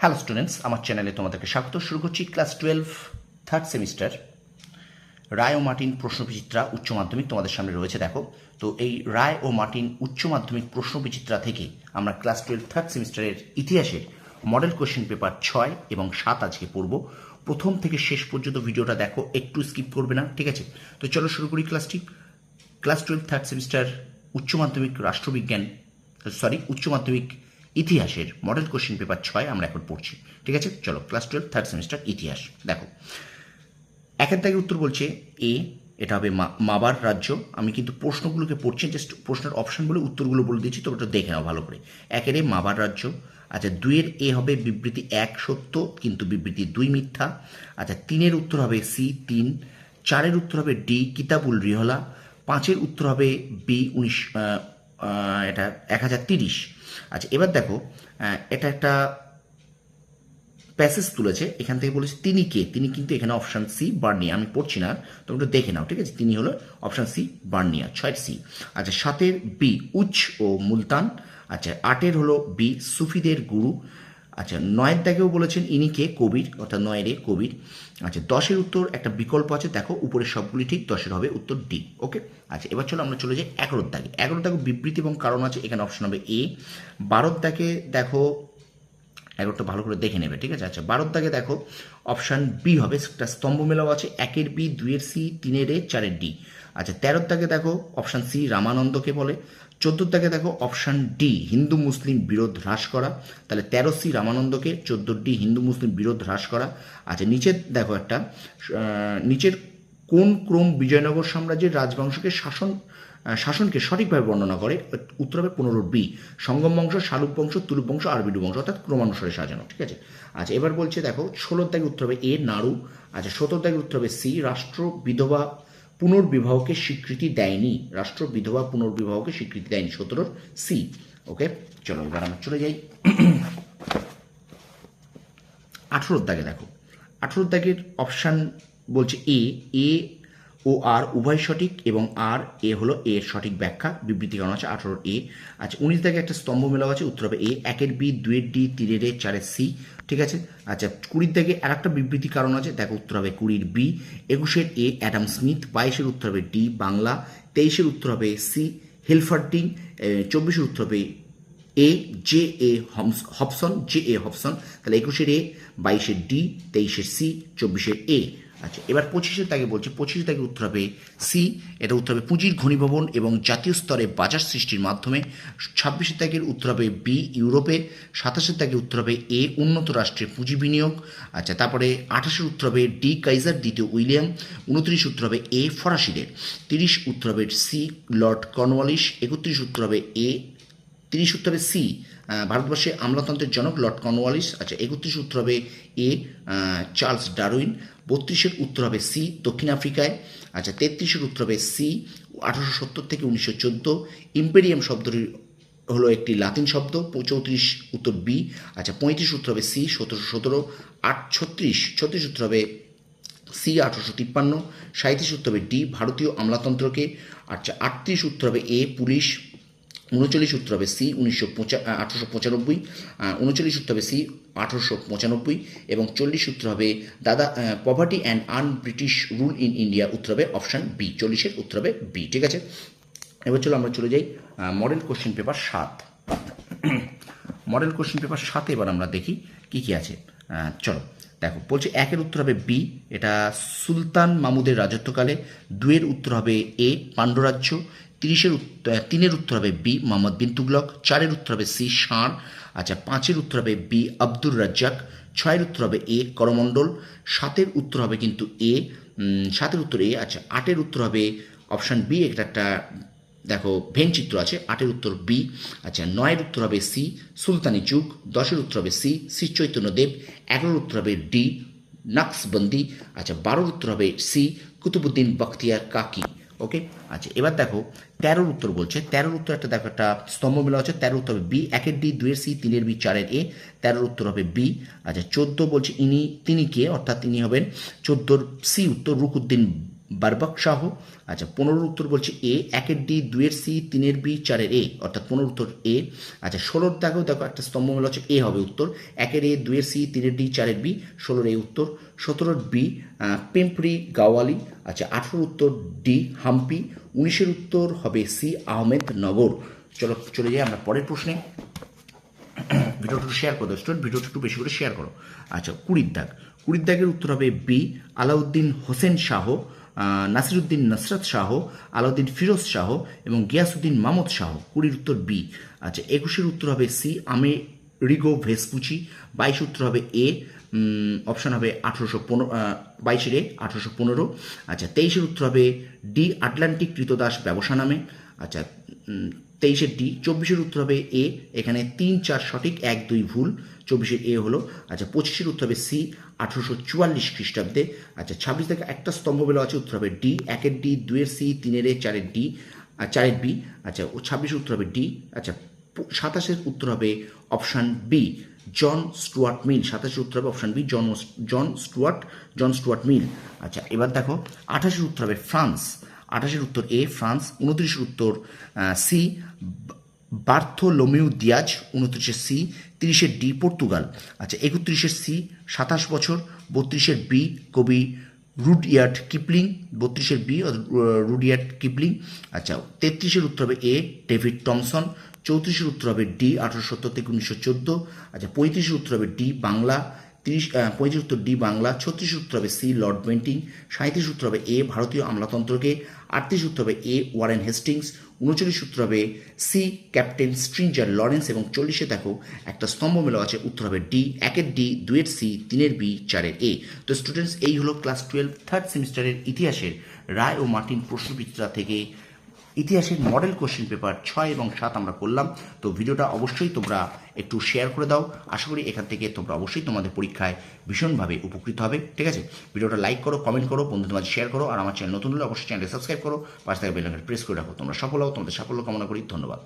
Hello students আমার চ্যানেলে তোমাদেরকে স্বাগত। শুরু করছি class twelve third semester Ray ও মার্টিন প্রশ্নবিচিত্রা উচ্চ মাধ্যমিক তোমাদের সামনে রয়েছে, দেখো। তো এই রায় ও মার্টিন উচ্চ মাধ্যমিক প্রশ্নবিচিত্রা থেকে আমরা ক্লাস টুয়েলভ থার্ড সেমিস্টারের ইতিহাসের মডেল কোশ্চেন পেপার ছয় এবং সাত আজকে পড়ব। প্রথম থেকে শেষ পর্যন্ত ভিডিওটা দেখো, একটু স্কিপ করবে না, ঠিক আছে? তো চলো শুরু করি ক্লাসটি ক্লাস টুয়েলভ থার্ড সেমিস্টার উচ্চ মাধ্যমিক রাষ্ট্রবিজ্ঞান সরি উচ্চ মাধ্যমিক ইতিহাসের মডেল কোশ্চেন পেপার ছয় আমরা এখন পড়ছি। ঠিক আছে? চলো ক্লাস টুয়েলভ থার্ড সেমিস্টার ইতিহাস। দেখো, একের দাগের উত্তর বলছে এ এটা হবে মাবার রাজ্য। আমি কিন্তু প্রশ্নগুলোকে পড়ছি জাস্ট প্রশ্নের অপশনগুলো উত্তরগুলো বলে দিচ্ছি তো ওটা দেখে নাও ভালো করে। একের এ মাবার রাজ্য। আচ্ছা দুইয়ের এ হবে বিবৃতি এক সত্য, কিন্তু বিবৃতি দুই মিথ্যা। আচ্ছা তিনের উত্তর হবে সি তিন, চারের উত্তর হবে ডি কিতাবুল রিহলা, পাঁচের উত্তর হবে বি উনিশ এটা এক হাজার তিরিশ। আচ্ছা এবার দেখো এটা একটা প্যাসেজ তুলেছে। এখান থেকে বলেছে তিনি কে? তিনি কিন্তু এখানে অপশান সি বার্নিয়া আমি পড়ছি না, তোমরা একটু দেখে নাও, ঠিক আছে? তিনি হলো অপশান সি বার্নিয়া ছয়ের সি আচ্ছা সাতের বি উচ্চ ও মুলতান। আচ্ছা আটের হলো বি সুফিদের গুরু। আচ্ছা নয়ের দাগেও বলেছেন ইনি কে? কবির অর্থাৎ নয়ের এ কবির আচ্ছা দশের উত্তর একটা বিকল্প আছে, দেখো উপরের সবগুলি ঠিক, দশের হবে উত্তর ডি, ওকে? আচ্ছা এবার চলো আমরা চলে যাই এগারোর দাগে এগারোর দাগে বিবৃতি এবং কারণ আছে, এখানে অপশন হবে এ। বারোর দাগে দেখো এগারোটা ভালো করে দেখে নেবে, ঠিক আছে? আচ্ছা বারোর দাগে দেখো অপশান বি হবে, একটা স্তম্ভ মেলাও আছে, একের বি, দুইয়ের সি, তিনের এ চারের ডি। আচ্ছা তেরোর দাগে দেখো অপশান সি রামানন্দকে বলে। চোদ্দোর দাগে দেখো অপশান ডি হিন্দু মুসলিম বিরোধ হ্রাস করা। তাহলে তেরো সি রামানন্দকে চোদ্দ ডি হিন্দু মুসলিম বিরোধ হ্রাস করা। আচ্ছা নিচের দেখো একটা নিচের কোন ক্রম বিজয়নগর সাম্রাজ্যের রাজবংশকে শাসন শাসনকে সঠিকভাবে বর্ণনা করে? উত্তর হবে পনেরো বি, সঙ্গম বংশ, শালুক বংশ তুলুক বংশ আরবিডু বংশ, অর্থাৎ ক্রমানুসারে সাজানো, ঠিক আছে? আচ্ছা এবার বলছে দেখো ষোলোর দাগে উত্তর হবে এ, নাড়ু। আচ্ছা সতেরো দাগে উত্তর হবে সি, রাষ্ট্র, বিধবা পুনর্বিবাহকে স্বীকৃতি দেয়নি, রাষ্ট্র বিধবা পুনর্বিবাহকে স্বীকৃতি দেয়নি, সতেরোর সি, ওকে? চলো এবার আমরা চলে যাই। আঠেরোর দাগে দেখো। আঠেরোর দাগের অপশান বলছে এ এ ও আর উভয় সঠিক এবং আর এ হলো এ এর সঠিক ব্যাখ্যা। বিবৃতি কারণ আছে? আঠেরোর এ। আচ্ছা উনিশ দাগে একটা স্তম্ভ মেলাও আছে, উত্তর হবে এ। একের বি দুয়ের ডি, তিনের এ, চারের সি। ঠিক আছে? আচ্ছা কুড়ির দাগে আর একটা বিবৃতি কারণ আছে, দেখো উত্তর হবে কুড়ির বি। একুশের এ, অ্যাডাম স্মিথ। বাইশের উত্তর হবে ডি, বাংলা। তেইশের উত্তর হবে সি হিলফার্টিং চব্বিশের উত্তর হবে এ, জে, এ, হমস- হবসন, জে, এ, হবসন। তাহলে একুশের এ, বাইশের ডি, তেইশের সি, চব্বিশের এ। আচ্ছা এবার পঁচিশের তাকে বলছে পঁচিশের তাকে উত্তর হবে সি এটা উত্তর হবে পুঁজির ঘনীভবন এবং জাতীয় স্তরে বাজার সৃষ্টির মাধ্যমে ছাব্বিশের তাকের উত্তর হবে বি ইউরোপে সাতাশের তাকে উত্তর হবে এ উন্নত রাষ্ট্রের পুঁজি বিনিয়োগ আচ্ছা তারপরে আঠাশের উত্তর হবে ডি কাইজার দ্বিতীয় উইলিয়াম উনত্রিশ উত্তর হবে এ ফরাসিদের তিরিশ উত্তর হবে সি লর্ড কর্নওয়ালিস একত্রিশ উত্তর হবে এ তিরিশ উত্তর হবে সি ভারতবর্ষে আমলাতন্ত্রের জনক লর্ড কর্নওয়ালিস আচ্ছা একত্রিশ উত্তর হবে এ চার্লস ডারউইন বত্রিশের উত্তর হবে সি, দক্ষিণ আফ্রিকায়। আচ্ছা তেত্রিশের উত্তর হবে সি, আঠারোশো সত্তর থেকে উনিশশো চোদ্দ। ইম্পেরিয়াম শব্দটি হলো একটি লাতিন শব্দ, চৌত্রিশ উত্তর বি। আচ্ছা পঁয়ত্রিশ উত্তর হবে সি, সতেরোশো সতেরো। আট, ছত্রিশ ছত্রিশ উত্তর হবে সি, আঠারোশো তিপ্পান্ন। সাঁত্রিশ উত্তর হবে ডি, ভারতীয় আমলাতন্ত্রকে। আচ্ছা আটত্রিশ উত্তর হবে এ, পুলিশ। উনচল্লিশ উত্তর হবে সি, উনিশশো পঁচা আঠারোশো পঁচানব্বই উনচল্লিশ উত্তর হবে সি, আঠারোশো পঁচানব্বই, এবং চল্লিশ উত্তর হবে দাদা poverty and un British rule in India উত্তর হবে অপশান বি চল্লিশের উত্তর হবে বি ঠিক আছে? এবার চলো আমরা চলে যাই মডেল কোশ্চেন পেপার সাত। মডেল কোশ্চেন পেপার সাথে এবার আমরা দেখি কি কি আছে। চলো, দেখো, বলছে একের উত্তর হবে বি এটা সুলতান মামুদের রাজত্বকালে দুয়ের উত্তর হবে এ পাণ্ডরাজ্য তিরিশের উত্তর তিনের উত্তর হবে বি মোহাম্মদ বিন তুগলক চারের উত্তর হবে সি ষাঁড় আচ্ছা পাঁচের উত্তর হবে বি আব্দুর রাজ্জাক ছয়ের উত্তর হবে এ করমণ্ডল সাতের উত্তর হবে কিন্তু এ সাতের উত্তর এ আচ্ছা আটের উত্তর হবে অপশান বি এটা একটা দেখো ভেন চিত্র আছে আটের উত্তর বি আচ্ছা নয়ের উত্তর হবে সি সুলতানি যুগ দশের উত্তর হবে সি শ্রী চৈতন্যদেব এগারোর উত্তর হবে ডি নাকসবন্দি আচ্ছা বারোর উত্তর হবে সি কুতুবুদ্দিন বখতিয়ার কাকি ওকে আচ্ছা এবার দেখো, তেরোর উত্তর বলছে। তেরোর উত্তর একটা দেখো, একটা স্তম্ভ মেলা হচ্ছে। তেরোর উত্তর হবে বি, একের ডি দুয়ের সি, তিনের বি, চারের এ। তেরোর উত্তর হবে বি। আচ্ছা চোদ্দ বলছে ইনি, তিনি কে? অর্থাৎ তিনি হবেন চোদ্দোর সি উত্তর, রুকুদ্দিন বারবাক শাহ। আচ্ছা পনেরোর উত্তর বলছে এ, একের ডি, দুইয়ের সি, তিনের বি, চারের এ, অর্থাৎ পনেরো উত্তর এ। আচ্ছা ষোলোর দাগেও দেখো, একটা স্তম্ভ মেলা হচ্ছে এ হবে উত্তর। একের এ, দুইয়ের সি, তিনের ডি, চারের বি, ষোলোর এ উত্তর। সতেরোর বি পেম্পরি, গাওয়ালি। আচ্ছা আঠেরোর উত্তর ডি, হাম্পি। উনিশের উত্তর হবে সি আহমেদ নগর চলো, চলে যাই আমরা পরের প্রশ্নে। ভিডিওটা একটু শেয়ার করো স্টুডেন্ট ভিডিওটা একটু বেশি করে শেয়ার করো। আচ্ছা কুড়ির দাগ। কুড়ির দাগের উত্তর হবে বি, আলাউদ্দিন হোসেন শাহ। নাসিরুদ্দিন নসরত শাহ, আলাউদ্দিন ফিরোজ শাহ এবং গিয়াসুদ্দিন মামদ শাহ। কুড়ির উত্তর বি। আচ্ছা একুশের উত্তর হবে সি, আমে রিগো ভেসপুচি। বাইশ উত্তর হবে এ। অপশন হবে আঠেরোশো পনেরো বাইশের এ, আঠেরোশো পনেরো। আচ্ছা তেইশের উত্তর হবে ডি, আটলান্টিক কৃতদাস ব্যবসা নামে। আচ্ছা তেইশের ডি, চব্বিশের উত্তর হবে এ, এখানে তিন, চার সঠিক, এক, দুই ভুল। চব্বিশের এ হলো আচ্ছা পঁচিশের উত্তর হবে সি, আঠেরোশো চুয়াল্লিশ খ্রিস্টাব্দে। আচ্ছা ছাব্বিশ থেকে একটা স্তম্ভ বেলা আছে, উত্তর হবে ডি, একের ডি, দুইয়ের সি, তিনের এ, চারের ডি আর চারের বি। আচ্ছা ও ছাব্বিশের উত্তর হবে ডি আচ্ছা সাতাশের উত্তর হবে option B, John Stuart Mill. সাতাশের উত্তর হবে option B, John John Stuart John Stuart Mill. আচ্ছা এবার দেখো, আঠাশের উত্তর হবে ফ্রান্স। আঠাশের উত্তর এ, ফ্রান্স, উনত্রিশের উত্তর সি বার্থোলোমিউ দিয়াজ উনত্রিশের সি তিরিশের ডি, পর্তুগাল। আচ্ছা একত্রিশের সি, সাতাশ বছর বত্রিশের বি, কবি রুডইয়ার্ড কিপলিং বত্রিশের বি রুডিয়ার্ড কিপলিং। আচ্ছা তেত্রিশের উত্তর হবে এ, ডেভিড টমসন, চৌত্রিশের উত্তর হবে ডি, আঠারোশো সত্তর থেকে উনিশশো চোদ্দ। আচ্ছা পঁয়ত্রিশের উত্তর হবে ডি, বাংলা তিরিশ পঁয়ত্রিশ উত্তর ডি বাংলা, ছত্রিশ উত্তর হবে সি লর্ড বেন্টিং সাঁত্রিশ উত্তর হবে এ ভারতীয় আমলাতন্ত্রকে, আটত্রিশ উত্তর হবে এ ওয়ারেন হেস্টিংস, উনচল্লিশ উত্তর হবে সি ক্যাপ্টেন স্ট্রিঞ্জার লরেন্স এবং চল্লিশে দেখো একটা স্তম্ভ মেলা আছে, উত্তর হবে ডি, একের ডি দুয়ের সি, তিনের বি, চারের এ। তো স্টুডেন্টস এই হলো ক্লাস টুয়েলভ থার্ড সেমিস্টারের ইতিহাসের রায় ও মার্টিন প্রশ্নবিচিত্রা থেকে ইতিহাসের মডেল কোশ্চেন পেপার ছয় এবং সাত আমরা করলাম। তো ভিডিওটা অবশ্যই তোমরা একটু শেয়ার করে দাও। আশা করি এখান থেকে তোমরা অবশ্যই তোমাদের পরীক্ষায় ভীষণভাবে উপকৃত হবে। ঠিক আছে? ভিডিওটা লাইক করো কমেন্ট করো, বন্ধুদের মাঝে শেয়ার করো, আর আমার চ্যানেল নতুন হলে অবশ্যই চ্যানেলটি সাবস্ক্রাইব করো, পাশে থাকা বেল প্রেস করে রাখো। তোমরা সফল হও, তোমাদের সাফল্য কামনা করি। ধন্যবাদ।